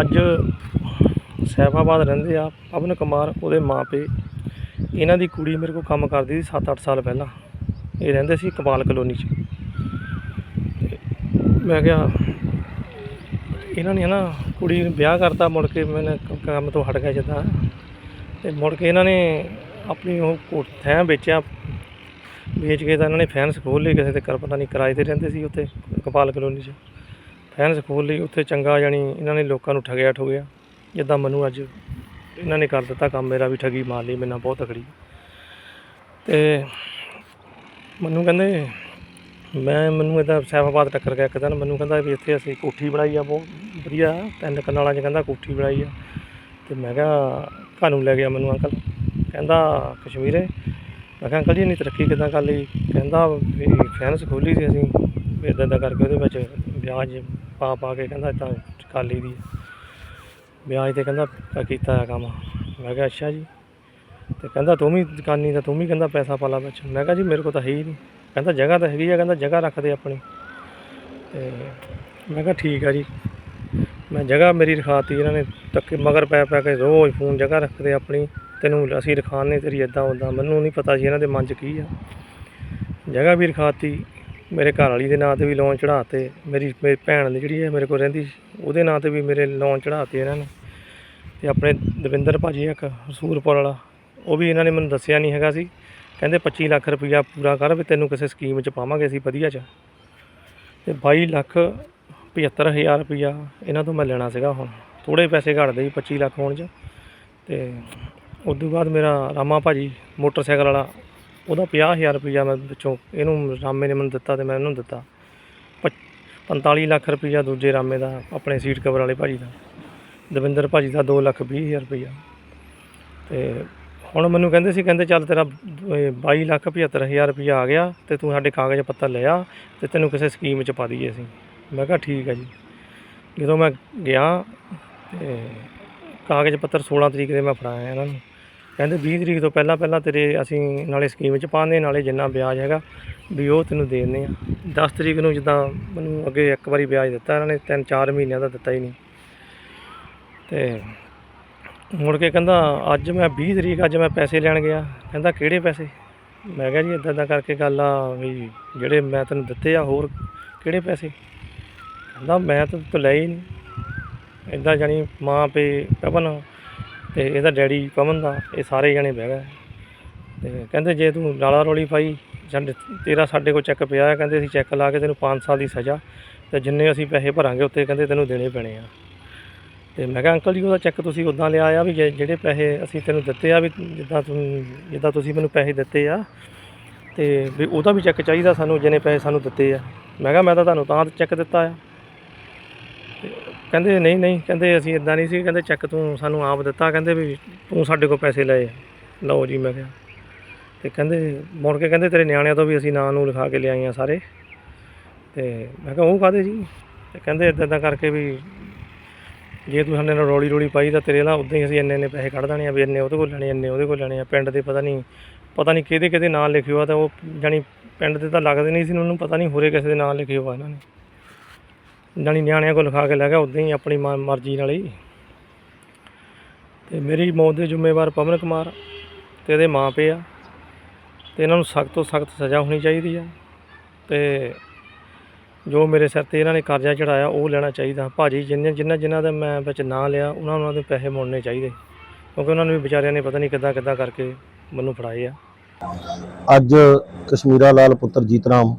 ਅੱਜ ਸੈਫਾਬਾਦ ਰਹਿੰਦੇ ਆ ਪਵਨ ਕੁਮਾਰ, ਉਹਦੇ ਮਾਪੇ ਇਹਨਾਂ ਦੀ ਕੁੜੀ ਮੇਰੇ ਕੋਲ ਕੰਮ ਕਰਦੀ ਸੀ 7-8 ਸਾਲ ਪਹਿਲਾਂ। ਇਹ ਰਹਿੰਦੇ ਸੀ ਕਪਾਲ ਕਲੋਨੀ 'ਚ। ਮੈਂ ਕਿਹਾ, ਇਹਨਾਂ ਨੇ ਨਾ ਕੁੜੀ ਨੂੰ ਵਿਆਹ ਕਰਤਾ, ਮੁੜ ਕੇ ਮੈਨੇ ਕੰਮ ਤੋਂ ਹਟ ਗਿਆ ਜਿੱਦਾਂ। ਤੇ ਮੁੜ ਕੇ ਇਹਨਾਂ ਨੇ ਆਪਣੀ ਉਹ ਕੋ- ਥੈਂ ਵੇਚਿਆ। ਵੇਚ ਕੇ ਤਾਂ ਇਹਨਾਂ ਨੇ ਫੈਨਸ ਖੋਲ੍ਹ ਲਈ ਕਿਸੇ ਤੇ ਕਰ ਪਤਾ ਨਹੀਂ ਕਿਰਾਏ ਤੇ ਰਹਿੰਦੇ ਸੀ ਉੱਥੇ ਕਪਾਲ ਕਲੋਨੀ 'ਚ। ਫੈਨਸ ਖੋਲ੍ਹ ਲਈ, ਉੱਥੇ ਚੰਗਾ ਜਾਣੀ ਇਹਨਾਂ ਨੇ ਲੋਕਾਂ ਨੂੰ ਠਗਿਆ ਠੁਗਿਆ। ਜਿੱਦਾਂ ਮੈਨੂੰ ਅੱਜ ਇਹਨਾਂ ਨੇ ਕਰ ਦਿੱਤਾ ਕੰਮ, ਮੇਰਾ ਵੀ ਠਗੀ ਮਾਰ ਲਈ, ਮੇਰੇ ਬਹੁਤ ਤਕੜੀ। ਤੇ ਮੈਨੂੰ ਕਹਿੰਦੇ, ਮੈਂ, ਮੈਨੂੰ ਇਹਦਾ ਸੈਫਾਬਾਦ ਟੱਕਰ ਗਿਆ ਇੱਕ ਦਿਨ, ਮੈਨੂੰ ਕਹਿੰਦਾ ਵੀ ਇੱਥੇ ਅਸੀਂ ਕੋਠੀ ਬਣਾਈ ਆ, ਬਹੁਤ ਵਧੀਆ, ਤਿੰਨ ਕਨਾਲਾਂ 'ਚ ਕਹਿੰਦਾ ਕੋਠੀ ਬਣਾਈ ਆ। ਤੇ ਮੈਂ ਕਿਹਾ, ਘਰ ਨੂੰ ਲੈ ਗਿਆ ਮੈਨੂੰ ਅੰਕਲ। ਕਹਿੰਦਾ, ਕਸ਼ਮੀਰੇ? ਮੈਂ ਕਿਹਾ, ਅੰਕਲ ਜੀ, ਇੰਨੀ ਤਰੱਕੀ ਕਿੱਦਾਂ ਕਰ ਲਈ? ਕਹਿੰਦਾ ਵੀ ਫੈਨਸ ਖੋਲੀ ਸੀ ਅਸੀਂ, ਵੀ ਇੱਦਾਂ ਇੱਦਾਂ ਕਰਕੇ ਉਹਦੇ ਵਿੱਚ ਵਿਆਜ ਪਾ ਪਾ ਕੇ ਕਹਿੰਦਾ ਇਦਾਂ ਕਰ ਲਈ ਦੀ ਵਿਆਜ ਤੇ ਕਹਿੰਦਾ ਕ- ਕੀਤਾ ਆ ਕੰਮ। ਮੈਂ ਕਿਹਾ, ਅੱਛਾ ਜੀ। ਤੇ ਕਹਿੰਦਾ, ਤੂੰ ਵੀ ਦੁਕਾਨੀ ਦਾ, ਤੂੰ ਵੀ ਕਹਿੰਦਾ ਪੈਸਾ ਪਾਲਾ ਵਿੱਚ। ਮੈਂ ਕਿਹਾ, ਜੀ, ਮੇਰੇ ਕੋਲ ਤਾਂ ਹੈ ਹੀ ਨਹੀਂ। ਕਹਿੰਦਾ, ਜਗ੍ਹਾ ਤਾਂ ਹੈਗੀ ਆ, ਕਹਿੰਦਾ, ਜਗ੍ਹਾ ਰੱਖਦੇ ਆਪਣੀ। ਤੇ ਮੈਂ ਕਿਹਾ, ਠੀਕ ਆ ਜੀ। ਮੈਂ ਜਗ੍ਹਾ ਮੇਰੀ ਰਖਾਤੀ ਇਹਨਾਂ ਨੇ। ਤੱਕੇ ਮਗਰ ਪੈ ਪੈ ਕੇ ਰੋਜ਼ ਫੋਨ ਜਗ੍ਹਾ ਰੱਖਦੇ ਆਪਣੀ। ਤੈਨੂੰ ਅਸੀਂ ਰਖਾਣੇ ਤੇਰੀ ਇਦਾਂ ਉਦਾਂ ਮੈਨੂੰ ਨਹੀਂ ਪਤਾ ਸੀ ਇਹਨਾਂ ਦੇ ਮਨ 'ਚ ਕੀ ਆ। ਜਗ੍ਹਾ ਵੀ ਰਖਾਤੀ ਮੇਰੇ ਘਰ ਵਾਲੀ ਦੇ ਨਾਂ ਤੇ ਵੀ ਲੋਨ ਚੜਾਤੇ ਮੇਰੀ ਮੇਰੀ ਭੈਣ ਦੀ ਜਿਹੜੀ ਹੈ ਮੇਰੇ ਕੋਲ ਰਹਿੰਦੀ ਸੀ, ਉਹਦੇ ਨਾਂ ਤੇ ਵੀ ਮੇਰੇ ਲੋਨ ਚੜਾਤੇ ਇਹਨਾਂ ਨੇ। ਤੇ ਆਪਣੇ ਦਵਿੰਦਰ ਭਾਜੀ ਇੱਕ ਰਸੂਲਪੁਰ ਵਾਲਾ ਉਹ ਵੀ ਇਹਨਾਂ ਨੇ ਮੈਨੂੰ ਦੱਸਿਆ ਨਹੀਂ ਹੈਗਾ ਸੀ। ਕਹਿੰਦੇ 25 ਲੱਖ ਰੁਪਈਆ ਪੂਰਾ ਕਰ ਵੀ ਤੈਨੂੰ ਕਿਸੇ ਸਕੀਮ 'ਚ ਪਾਵਾਂਗੇ ਅਸੀਂ ਵਧੀਆ 'ਚ। ਤੇ 22 ਲੱਖ 75000 ਰੁਪਈਆ ਇਹਨਾਂ ਤੋਂ ਮੈਂ ਲੈਣਾ ਸੀਗਾ ਹੁਣ। ਥੋੜੇ ਪੈਸੇ ਘੱਟਦੇ ਸੀ 25 ਲੱਖ ਹੋਣ 'ਚ। ਤੇ ਉਸ ਤੋਂ ਬਾਅਦ ਮੇਰਾ ਰਾਮਾ ਭਾਜੀ ਮੋਟਰਸਾਈਕਲ ਵਾਲਾ ਉਹਦਾ 50000 ਰੁਪਈਆ ਮੈਂ ਵਿੱਚੋਂ ਇਹਨੂੰ ਰਾਮੇ ਨੇ ਮੈਨੂੰ ਦਿੱਤਾ ਤੇ ਮੈਂ ਇਹਨੂੰ ਦਿੱਤਾ। ਪੱਚ- 45 ਲੱਖ ਰੁਪਈਆ ਦੂਜੇ ਰਾਮੇ ਦਾ, ਆਪਣੇ ਸੀਟ ਕਵਰ ਵਾਲੇ ਭਾਜੀ ਦਾ। ਦਵਿੰਦਰ ਭਾਜੀ ਦਾ 2 ਲੱਖ 20 ਹਜ਼ਾਰ ਰੁਪਈਆ। ਤੇ ਹੁਣ ਮੈਨੂੰ ਕਹਿੰਦੇ ਸੀ, ਕਹਿੰਦੇ ਚੱਲ ਤੇਰਾ ਇਹ 22 ਲੱਖ 75 ਹਜ਼ਾਰ ਰੁਪਈਆ ਆ ਗਿਆ ਤੇ ਤੂੰ ਸਾਡੇ ਕਾਗਜ਼ ਪੱਤਰ ਲਿਆ ਆ ਤੇ ਤੈਨੂੰ ਕਿਸੇ ਸਕੀਮ 'ਚ ਪਾ ਦਈਏ ਅਸੀਂ। ਮੈਂ ਕਿਹਾ ਠੀਕ ਹੈ ਜੀ। ਜਦੋਂ ਮੈਂ ਗਿਆ ਤੇ ਕਾਗਜ਼ ਪੱਤਰ 16 ਤਰੀਕ ਦੇ ਮੈਂ ਫੜਾਇਆ ਇਹਨਾਂ ਨੂੰ। ਕਹਿੰਦੇ 20 ਤਰੀਕ ਤੋਂ ਪਹਿਲਾਂ ਪਹਿਲਾਂ ਤੇਰੇ ਅਸੀਂ ਨਾਲੇ ਸਕੀਮ 'ਚ ਪਾਉਂਦੇ, ਨਾਲੇ ਜਿੰਨਾ ਵਿਆਜ ਹੈਗਾ ਵੀ ਉਹ ਤੈਨੂੰ ਦੇ ਦਿੰਦੇ ਆ 10 ਤਰੀਕ ਨੂੰ ਜਿੱਦਾਂ ਮੈਨੂੰ ਅੱਗੇ ਇੱਕ ਵਾਰੀ ਵਿਆਜ ਦਿੱਤਾ, ਇਹਨਾਂ ਨੇ ਤਿੰਨ ਚਾਰ ਮਹੀਨਿਆਂ ਦਾ ਦਿੱਤਾ ਹੀ ਨਹੀਂ। ਤੇ ਮੁੜ ਕੇ ਕਹਿੰਦਾ, ਅੱਜ ਮੈਂ 20 ਤਰੀਕ, ਅੱਜ ਮੈਂ ਪੈਸੇ ਲੈਣ ਗਿਆ। ਕਹਿੰਦਾ, ਕਿਹੜੇ ਪੈਸੇ? ਮੈਂ ਕਿਹਾ ਜੀ ਇਦਾਂ ਇਦਾਂ ਕਰਕੇ ਗੱਲ ਆ ਵੀ ਜਿਹੜੇ ਮੈਂ ਤੈਨੂੰ ਦਿੱਤੇ ਆ, ਹੋਰ ਕਿਹੜੇ ਪੈਸੇ? ਕਹਿੰਦਾ, ਮੈਂ ਤਾਂ ਤੋਂ ਲਏ ਹੀ ਨਹੀਂ। ਇਦਾਂ ਜਾਣੀ ਮਾਂ ਪੇ ਪਵਨ ਤੇ ਇਹਦਾ ਡੈਡੀ ਪਵਨ ਦਾ, ਇਹ ਸਾਰੇ ਜਣੇ ਬਹਿ ਗਏ। ਤੇ ਕਹਿੰਦੇ ਜੇ ਤੂੰ ਲਾਲਾ ਰੋਲੀ ਪਾਈ ਸਾਡੇ ਤੇਰਾ ਸਾਡੇ ਕੋਲ ਚੈੱਕ ਪਿਆ ਹੈ, ਕਹਿੰਦੇ ਅਸੀਂ ਚੈੱਕ ਲਾ ਕੇ ਤੈਨੂੰ 5 ਸਾਲ ਦੀ ਸਜ਼ਾ, ਤੇ ਜਿੰਨੇ ਅਸੀਂ ਪੈਸੇ ਭਰਾਂਗੇ ਉੱਤੇ ਕਹਿੰਦੇ ਤੈਨੂੰ ਦੇਣੇ ਪੈਣੇ ਆ। ਤੇ ਮੈਂ ਕਿਹਾ, ਅੰਕਲ ਜੀ, ਉਹਦਾ ਚੈੱਕ ਤੁਸੀਂ ਉਦਾਂ ਲਿਆ ਆ ਵੀ ਜੇ- ਜਿਹੜੇ ਪੈਸੇ ਅਸੀਂ ਤੈਨੂੰ ਦਿੱਤੇ ਆ ਵੀ ਜਿੱਦਾਂ ਤੂੰ, ਜਿੱਦਾਂ ਤੁਸੀਂ ਮੈਨੂੰ ਪੈਸੇ ਦਿੱਤੇ ਆ, ਤੇ ਵੀ ਉਹਦਾ ਵੀ ਚੈੱਕ ਚਾਹੀਦਾ ਸਾਨੂੰ ਜਿੰਨੇ ਪੈਸੇ ਸਾਨੂੰ ਦਿੱਤੇ ਆ। ਮੈਂ ਕਿਹਾ, ਮੈਂ ਤਾਂ ਤੁਹਾਨੂੰ ਤਾਂ ਚੈੱਕ ਦਿੱਤਾ ਆ। ਕਹਿੰਦੇ ਨਹੀਂ ਨਹੀਂ, ਕਹਿੰਦੇ ਅਸੀਂ ਇਦਾਂ ਨਹੀਂ ਸੀ, ਕਹਿੰਦੇ ਚੈੱਕ ਤੂੰ ਸਾਨੂੰ ਆਪ ਦਿੱਤਾ, ਕਹਿੰਦੇ ਵੀ ਤੂੰ ਸਾਡੇ ਕੋਲ ਪੈਸੇ ਲਏ ਲਓ ਜੀ ਮੈਂ ਕਿਹਾ। ਤੇ ਕਹਿੰਦੇ ਮੁੜ ਕੇ ਕਹਿੰਦੇ ਤੇਰੇ ਨਿਆਣਿਆਂ ਤੋਂ ਵੀ ਅਸੀਂ ਨਾਂ ਨੂੰ ਲਿਖਾ ਕੇ ਲਿਆਏ ਆ ਸਾਰੇ। ਤੇ ਮੈਂ ਕਿਹਾ, ਉਹ ਕਾਹਦੇ ਜੀ? ਤੇ ਕਹਿੰਦੇ ਇਦਾਂ ਇਦਾਂ ਕਰਕੇ ਵੀ ਜੇ ਤੂੰ ਸਾਡੇ ਨਾਲ ਰੋਲੀ ਰੋਲੀ ਪਾਈ ਤਾਂ ਤੇਰੇ ਨਾਲ ਉਦਾਂ ਹੀ ਅਸੀਂ ਇੰਨੇ ਇੰਨੇ ਪੈਸੇ ਕੱਢ ਦੇਣੇ ਆ ਵੀ ਇੰਨੇ ਉਹਦੇ ਕੋਲ ਲੈਣੇ, ਇੰਨੇ ਉਹਦੇ ਕੋਲ ਲੈਣੇ ਆ। ਪਿੰਡ ਦੇ ਪਤਾ ਨਹੀਂ ਪਤਾ ਨਹੀਂ ਕਿਹਦੇ ਕਿਹਦੇ ਨਾਂ ਲਿਖਿਓ ਆ ਤਾਂ ਉਹ ਜਾਣੀ ਪਿੰਡ ਦੇ ਤਾਂ ਲੱਗਦੇ ਨਹੀਂ ਸੀ, ਉਹਨੂੰ ਪਤਾ ਨਹੀਂ ਹੋਰੇ ਕਿਸੇ ਦੇ ਨਾਂ ਲਿਖਿਓ ਆ ਇਹਨਾਂ ਨੇ। ਜਾਣੀ ਨਿਆਣਿਆਂ ਕੋਲ ਲਿਖਾ ਕੇ ਲੈ ਗਿਆ ਉਦਾਂ ਹੀ ਆਪਣੀ ਮ- ਮਰਜ਼ੀ ਨਾਲ ਹੀ। ਤੇ ਮੇਰੀ ਮੌਤ ਦੇ ਜ਼ਿੰਮੇਵਾਰ ਪਵਨ ਕੁਮਾਰ ਤੇ ਇਹਦੇ ਮਾਂ ਪਿਓ ਆ। ਤੇ ਇਹਨਾਂ ਨੂੰ ਸਖਤ ਤੋਂ ਸਖਤ ਸਜ਼ਾ ਹੋਣੀ ਚਾਹੀਦੀ ਆ। ਤੇ ਜੋ ਮੇਰੇ ਸਿਰ ਤੇ ਇਹਨਾਂ ਨੇ ਕਰਜ਼ਾ ਚੜਾਇਆ ਉਹ ਲੈਣਾ ਚਾਹੀਦਾ। ਭਾਜੀ, ਜਿੰਨੇ ਜਿੰਨਾ ਜਿਨ੍ਹਾਂ ਦਾ ਮੈਂ ਵਿੱਚ ਨਾਂ ਲਿਆ, ਉਹਨਾਂ ਨੂੰ ਉਹਨਾਂ ਦੇ ਪੈਸੇ ਮੁੜਨੇ ਚਾਹੀਦੇ। ਕਿਉਂਕਿ ਉਹਨਾਂ ਨੂੰ ਵੀ ਵਿਚਾਰਿਆਂ ਨੇ ਪਤਾ ਨਹੀਂ ਕਿੱਦਾਂ ਕਿੱਦਾਂ ਕਰਕੇ ਮੈਨੂੰ ਫੜਾਏ ਆ। ਅੱਜ ਕਸ਼ਮੀਰਾ ਲਾਲ ਪੁੱਤਰ ਜੀਤ ਰਾਮ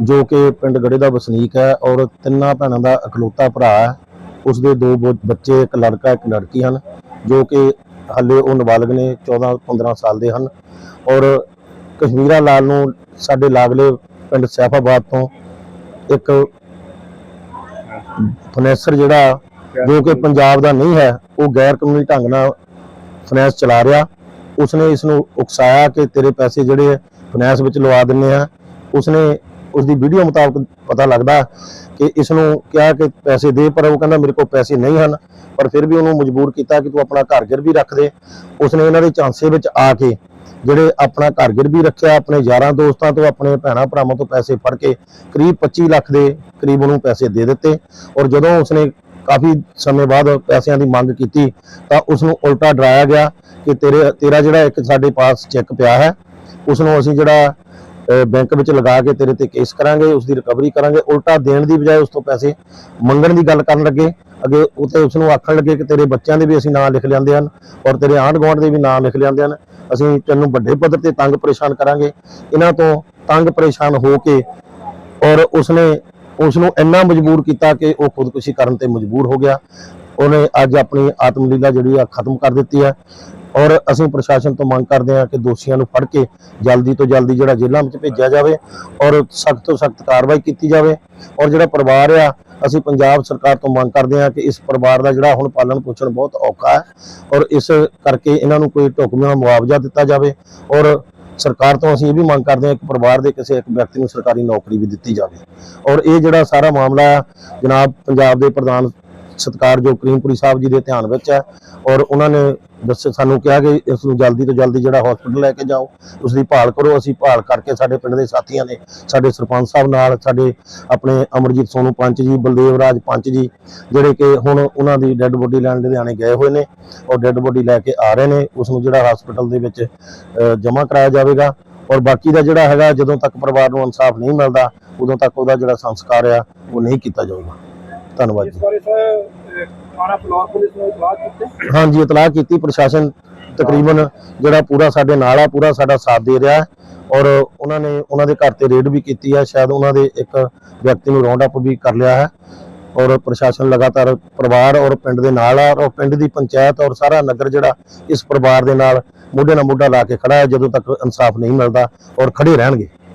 ਜੋ ਕਿ ਪਿੰਡ ਗੜੇ ਦਾ ਵਸਨੀਕ ਹੈ ਔਰ ਤਿੰਨਾਂ ਭੈਣਾਂ ਦਾ ਇਕਲੌਤਾ ਭਰਾ ਹੈ। ਉਸ ਦੇ ਦੋ ਬ- ਬੱਚੇ, ਇੱਕ ਲੜਕਾ, ਇੱਕ ਲੜਕੀ ਹਨ, ਜੋ ਕਿ ਹਾਲੇ ਉਹ ਨਾਬਾਲਗ ਨੇ 14 15 ਸਾਲ ਦੇ ਹਨ। ਔਰ ਕਸ਼ਮੀਰਾ ਲਾਲ ਨੂੰ ਸਾਡੇ ਲਾਗਲੇ ਪਿੰਡ ਸੈਫਾਬਾਦ ਤੋਂ ਇੱਕ ਫਨੈਸਰ ਜਿਹੜਾ ਜੋ ਕਿ ਪੰਜਾਬ ਦਾ ਨਹੀਂ ਹੈ, ਉਹ ਗੈਰ ਕਾਨੂੰਨੀ ਢੰਗ ਨਾਲ ਫਨੈਂਸ ਚਲਾ ਰਿਹਾ। ਉਸਨੇ ਇਸ ਨੂੰ ਉਕਸਾਇਆ ਕਿ ਤੇਰੇ ਪੈਸੇ ਜਿਹੜੇ ਫਾਈਨੈਂਸ ਵਿੱਚ ਲਵਾ ਦਿੰਨੇ ਆ। ਉਸਨੇ ਉਸ ਦੀ ਵੀਡੀਓ ਮੁਤਾਬਕ ਪਤਾ ਲੱਗਦਾ ਕਿ ਇਸ ਨੂੰ ਕਿਹਾ ਕਿ ਪੈਸੇ ਦੇ, ਪਰ ਉਹ ਕਹਿੰਦਾ ਮੇਰੇ ਕੋਲ ਪੈਸੇ ਨਹੀਂ ਹਨ, ਪਰ ਫਿਰ ਵੀ ਉਹਨੂੰ ਮਜਬੂਰ ਕੀਤਾ ਕਿ ਤੂੰ ਆਪਣਾ ਘਰ ਗਿਰਵੀ ਰੱਖ ਦੇ। ਉਸਨੇ ਇਹਨਾਂ ਦੇ ਚਾਂਸੇ ਵਿੱਚ ਆ ਕੇ ਜਿਹੜੇ ਆਪਣਾ ਘਰ ਗਿਰਵੀ ਰੱਖਿਆ, ਆਪਣੇ ਯਾਰਾਂ ਦੋਸਤਾਂ ਤੋਂ, ਆਪਣੇ ਭੈਣਾਂ ਭਰਾਵਾਂ ਤੋਂ ਪੈਸੇ ਫੜ ਕੇ ਕਰੀਬ 25 ਲੱਖ ਦੇ ਕਰੀਬ ਉਹਨੂੰ ਪੈਸੇ ਦੇ ਦਿੱਤੇ। ਔਰ ਜਦੋਂ ਉਸਨੇ ਕਾਫੀ ਸਮੇਂ ਬਾਅਦ ਪੈਸਿਆਂ ਦੀ ਮੰਗ ਕੀਤੀ, ਤਾਂ ਉਸ ਨੂੰ ਉਲਟਾ ਡਰਾਇਆ ਗਿਆ ਕਿ ਤੇਰੇ, ਤੇਰਾ ਜਿਹੜਾ ਇੱਕ ਸਾਡੇ ਪਾਸ ਚੈੱਕ ਪਿਆ ਹੈ ਉਸ ਨੂੰ ਅਸੀਂ ਜਿਹੜਾ ਬੈਂਕ ਵਿੱਚ ਲਗਾ ਕੇ ਤੇਰੇ ਤੇ ਕੇਸ ਕਰਾਂਗੇ ਉਸ ਦੀ ਰਿਕਵਰੀ ਕਰਾਂਗੇ, ਉਲਟਾ ਦੇਣ ਦੀ ਬਜਾਏ ਉਸ ਤੋਂ ਪੈਸੇ ਮੰਗਣ ਦੀ ਗੱਲ ਕਰਨ ਲੱਗੇ। ਅੱਗੇ ਉਤੇ ਉਸ ਨੂੰ ਆਖਣ ਲੱਗੇ ਕਿ ਤੇਰੇ ਬੱਚਿਆਂ ਦੇ ਵੀ ਅਸੀਂ ਨਾਂ ਲਿਖ ਲਿਆਂਦੇ ਹਨ ਔਰ ਤੇਰੇ ਆਂਢ ਗੁਆਂਢ ਦੇ ਵੀ ਨਾਂ ਲਿਖ ਲਿਆਂਦੇ ਹਨ। ਅਸੀਂ ਤੈਨੂੰ ਵੱਡੇ ਪੱਧਰ ਤੇ ਤੰਗ ਪਰੇਸ਼ਾਨ ਕਰਾਂਗੇ। ਇਹਨਾਂ ਤੋਂ ਤੰਗ ਪਰੇਸ਼ਾਨ ਹੋ ਕੇ ਔਰ ਉਸਨੇ ਉਸ ਨੂੰ ਇੰਨਾ ਮਜਬੂਰ ਕੀਤਾ ਕਿ ਉਹ ਖੁਦਕੁਸ਼ੀ ਕਰਨ ਤੇ ਮਜਬੂਰ ਹੋ ਗਿਆ। ਉਹਨੇ ਅੱਜ ਆਪਣੀ ਆਤਮ ਲੀਲਾ ਜਿਹੜੀ ਆ ਖਤਮ ਕਰ ਦਿੱਤੀ ਹੈ ਔਰ ਅਸੀਂ ਪ੍ਰਸ਼ਾਸਨ ਤੋਂ ਮੰਗ ਕਰਦੇ ਹਾਂ ਕਿ ਦੋਸ਼ੀਆਂ ਨੂੰ ਫੜ ਕੇ ਜਲਦੀ ਤੋਂ ਜਲਦੀ ਜਿਹੜਾ ਜੇਲ੍ਹਾਂ ਵਿੱਚ ਭੇਜਿਆ ਜਾਵੇ ਔਰ ਸਖਤ ਤੋਂ ਸਖਤ ਕਾਰਵਾਈ ਕੀਤੀ ਜਾਵੇ। ਔਰ ਜਿਹੜਾ ਪਰਿਵਾਰ ਆ, ਅਸੀਂ ਪੰਜਾਬ ਸਰਕਾਰ ਤੋਂ ਮੰਗ ਕਰਦੇ ਹਾਂ ਕਿ ਇਸ ਪਰਿਵਾਰ ਦਾ ਜਿਹੜਾ ਹੁਣ ਪਾਲਣ ਪੋਸ਼ਣ ਬਹੁਤ ਔਖਾ ਹੈ ਔਰ ਇਸ ਕਰਕੇ ਇਹਨਾਂ ਨੂੰ ਕੋਈ ਢੁਕਵਾਂ ਮੁਆਵਜ਼ਾ ਦਿੱਤਾ ਜਾਵੇ ਔਰ ਸਰਕਾਰ ਤੋਂ ਅਸੀਂ ਇਹ ਵੀ ਮੰਗ ਕਰਦੇ ਹਾਂ ਕਿ ਪਰਿਵਾਰ ਦੇ ਕਿਸੇ ਇੱਕ ਵਿਅਕਤੀ ਨੂੰ ਸਰਕਾਰੀ ਨੌਕਰੀ ਵੀ ਦਿੱਤੀ ਜਾਵੇ। ਔਰ ਇਹ ਜਿਹੜਾ ਸਾਰਾ ਮਾਮਲਾ ਹੈ ਜਨਾਬ ਪੰਜਾਬ ਦੇ ਪ੍ਰਧਾਨ ਸਤਿਕਾਰਯੋਗ ਕਰੀਮਪੁਰੀ ਸਾਹਿਬ ਜੀ ਦੇ ਧਿਆਨ ਵਿੱਚ ਹੈ ਔਰ ਉਹਨਾਂ ਨੇ ਦੱਸ ਸਾਨੂੰ ਕਿਹਾ ਕਿ ਇਸ ਨੂੰ ਜਲਦੀ ਤੋਂ ਜਲਦੀ ਜਿਹੜਾ ਹਸਪੀਟਲ ਲੈ ਕੇ ਜਾਓ ਉਸ ਦੀ ਭਾਲ ਕਰੋ, ਅਸੀਂ ਭਾਲ ਕਰਕੇ ਸਾਡੇ ਪਿੰਡ ਦੇ ਸਾਥੀਆਂ ਨੇ ਸਾਡੇ ਸਰਪੰਚ ਸਾਹਿਬ ਨਾਲ, ਸਾਡੇ ਆਪਣੇ ਅਮਰਜੀਤ ਸੋਨੂ ਪੰਚ ਜੀ, ਬਲਦੇਵ ਰਾਜ ਪੰਚ ਜੀ, ਜਿਹੜੇ ਕਿ ਹੁਣ ਉਹਨਾਂ ਦੀ ਡੈੱਡ ਬੋਡੀ ਲੈਣ ਲੁਧਿਆਣੇ ਗਏ ਹੋਏ ਨੇ ਔਰ ਡੈੱਡ ਬੋਡੀ ਲੈ ਕੇ ਆ ਰਹੇ ਨੇ ਉਸ ਨੂੰ ਜਿਹੜਾ ਹਸਪੀਟਲ ਦੇ ਵਿੱਚ ਜਮ੍ਹਾਂ ਕਰਾਇਆ ਜਾਵੇਗਾ ਔਰ ਬਾਕੀ ਦਾ ਜਿਹੜਾ ਹੈਗਾ, ਜਦੋਂ ਤੱਕ ਪਰਿਵਾਰ ਨੂੰ ਇਨਸਾਫ ਨਹੀਂ ਮਿਲਦਾ, ਉਦੋਂ ਤੱਕ ਉਹਦਾ ਜਿਹੜਾ ਸੰਸਕਾਰ ਆ, ਉਹ ਨਹੀਂ ਕੀਤਾ ਜਾਊਗਾ। ਧੰਨਵਾਦ ਇਸ ਜੀ ਬਾਰੇ ਸਰ ਥਾਣਾ ਫਲੋਰ ਪੁਲਿਸ ਨੂੰ ਇਤਲਾਹ ਕੀਤੀ? ਹਾਂਜੀ ਇਤਲਾਹ ਕੀਤੀ ਪ੍ਰਸ਼ਾਸਨ ਤਕਰੀਬਨ ਜਿਹੜਾ ਪੂਰਾ ਸਾਡੇ ਨਾਲ ਆ ਪੂਰਾ ਸਾਡਾ ਸਾਥ ਦੇ ਰਿਹਾ ਔਰ ਉਹਨਾਂ ਨੇ ਉਹਨਾਂ ਦੇ ਘਰ ਤੇ ਰੇਡ ਵੀ ਕੀਤੀ ਹੈ ਸ਼ਾਇਦ ਉਹਨਾਂ ਦੇ ਇੱਕ ਵਿਅਕਤੀ ਨੂੰ ਰਾਉਂਡ ਅਪ ਵੀ ਕਰ ਲਿਆ ਹੈ। ਔਰ ਪ੍ਰਸ਼ਾਸਨ ਲਗਾਤਾਰ ਪਰਿਵਾਰ ਔਰ ਪਿੰਡ ਦੇ ਨਾਲ ਆ ਔਰ ਪਿੰਡ ਦੀ ਪੰਚਾਇਤ ਔਰ ਸਾਰਾ ਨਗਰ ਜਿਹੜਾ ਇਸ ਪਰਿਵਾਰ ਦੇ ਨਾਲ ਮੋਢੇ ਨਾਲ ਮੋਢਾ ਲਾ ਕੇ ਖੜਾ ਹੈ ਜਦੋਂ ਤੱਕ ਇਨਸਾਫ ਨਹੀਂ ਮਿਲਦਾ ਔਰ ਖੜੇ ਰਹਿਣਗੇ।